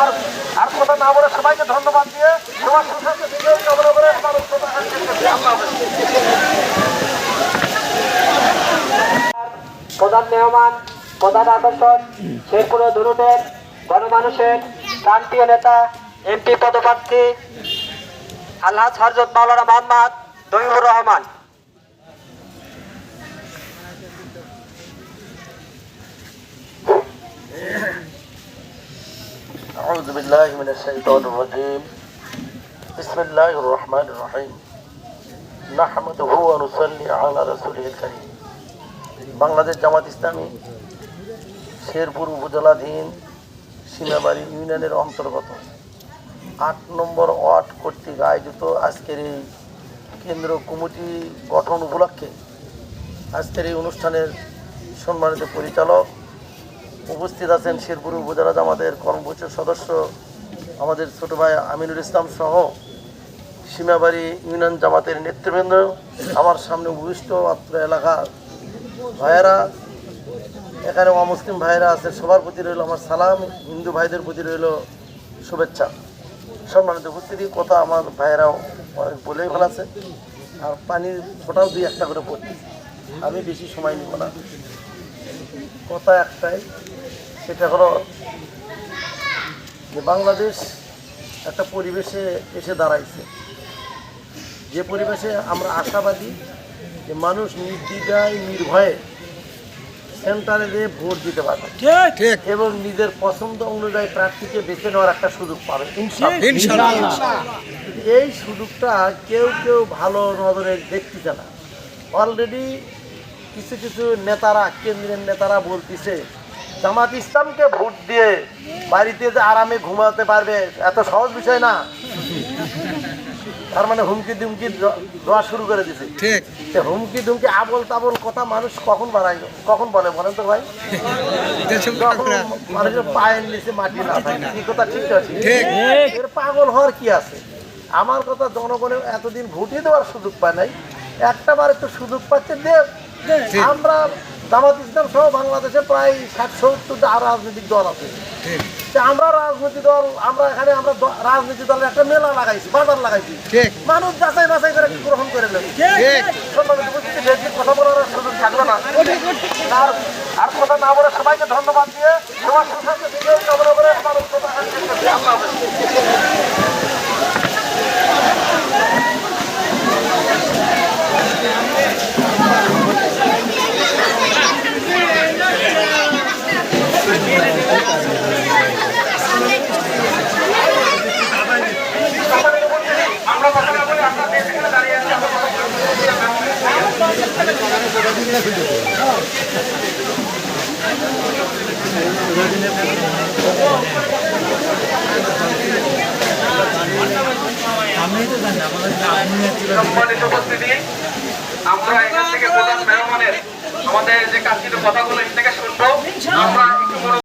আর আর কথা সবাইকে ধন্যবাদ দিয়ে। প্রধান মেহমান, প্রধান আকর্ষণ শেরপুর ধুরুটের গণমানুষের প্রান্তীয় নেতা, এমপি পদপ্রার্থী আল্লাহ হরজত মাওলানা মোহাম্মদ দহিবুর রহমান أعوذ بالله من الشيطان الرجيم بسم الله الرحمن الرحيم نحمده ونصلي على رسوله الكريم বাংলাদেশ জামাত ইসলামী শেরপুর উপজেলাধীন সীমাবাড়ি ইউনিয়নের অন্তর্গত আট নম্বর ওয়ার্ড কর্তৃক আয়োজিত আজকের এই কেন্দ্র কমিটি গঠন উপলক্ষে আজকের এই অনুষ্ঠানের সম্মানিত পরিচালক উপস্থিত আছেন শেরপুর উপজেলা জামাতের কর্মপরিষদ সদস্য, আমাদের ছোট ভাই আমিনুল ইসলাম সহ সীমাবাড়ি ইউনিয়ন জামাতের নেতৃবৃন্দ, আমার সামনে উপবিষ্ট মাত্র এলাকার ভাইয়েরা। এখানে অমুসলিম ভাইয়েরা আছে, সবার প্রতি রইল আমার সালাম, হিন্দু ভাইদের প্রতি রইল শুভেচ্ছা। সম্মানিত উপস্থিতি, কথা আমার ভাইয়েরাও অনেক বলেই ফেলাছে। আর পানির ফোটাও দুই একটা করে পড়ছে। আমি বেশি সময় নিব না। কথা একটাই সেটা হলো যে বাংলাদেশ একটা পরিবেশে এসে দাঁড়াইছে। যে পরিবেশে আমরা আশাবাদী যে মানুষ নির্দ্বিধায় নির্ভয়ে সেন্টারে দিয়ে ভোট দিতে পারবে। ঠিক। এবং নিজের পছন্দ অনুযায়ী প্রার্থীকে বেছে নেওয়ার একটা সুযোগ পাবে। ইনশাআল্লাহ। ইনশাআল্লাহ এই সুযোগটা কেউ কেউ ভালো নজরে দেখতেছে না। অলরেডি কিছু কিছু নেতারা কেন্দ্রের নেতারা বলতেছে জামাত ইসলামকে ভোট দিয়ে বাড়িতে যে আরামে ঘুমাতে পারবে এত সহজ বিষয় না। তার মানে হুমকি দুমকি দেওয়া শুরু করে দিছে। ঠিক। হুমকি দুমকি আবল তাবল কথা মানুষ কখন বাড়ায় কখন বলে বলেন তো ভাই? মানুষের পায়ের নিচে মাটি না থাকে কি কথা ঠিক আছে এর পাগল হওয়ার কি আছে? আমার কথা জনগণের এতদিন ভোটই দেওয়ার সুযোগ পায় নাই। একটা বার একটু সুযোগ পাচ্ছে দেব। আমরা জামাত ইসলাম সহ বাংলাদেশে প্রায় ষাট সত্তরটা রাজনৈতিক দল আছে। আমরা রাজনীতি দল আমরা এখানে আমরা রাজনীতি দলে দলের একটা মেলা লাগাইছি বাজার লাগাইছি। মানুষ যাচাই বাছাই করে গ্রহণ করে নেবে? কথা বলার সুযোগ থাকবে না। আর আর কথা না বলে সবাইকে ধন্যবাদ দিয়ে সবার সুস্বাস্থ্য বিজয় কামনা করে আমার বক্তব্য এখানে শেষ করছি। আল্লাহ হাফেজ। সম্মানিত উপস্থিতি, আমরা কথা না বলে আমরা যে যেখানে দাঁড়িয়ে আছি আমরা কথা বলব। আমরা এখান থেকে প্রধান মেহমানের আমাদের যে কাঙ্ক্ষিত কথাগুলো এখান থেকে শুনব। আমরা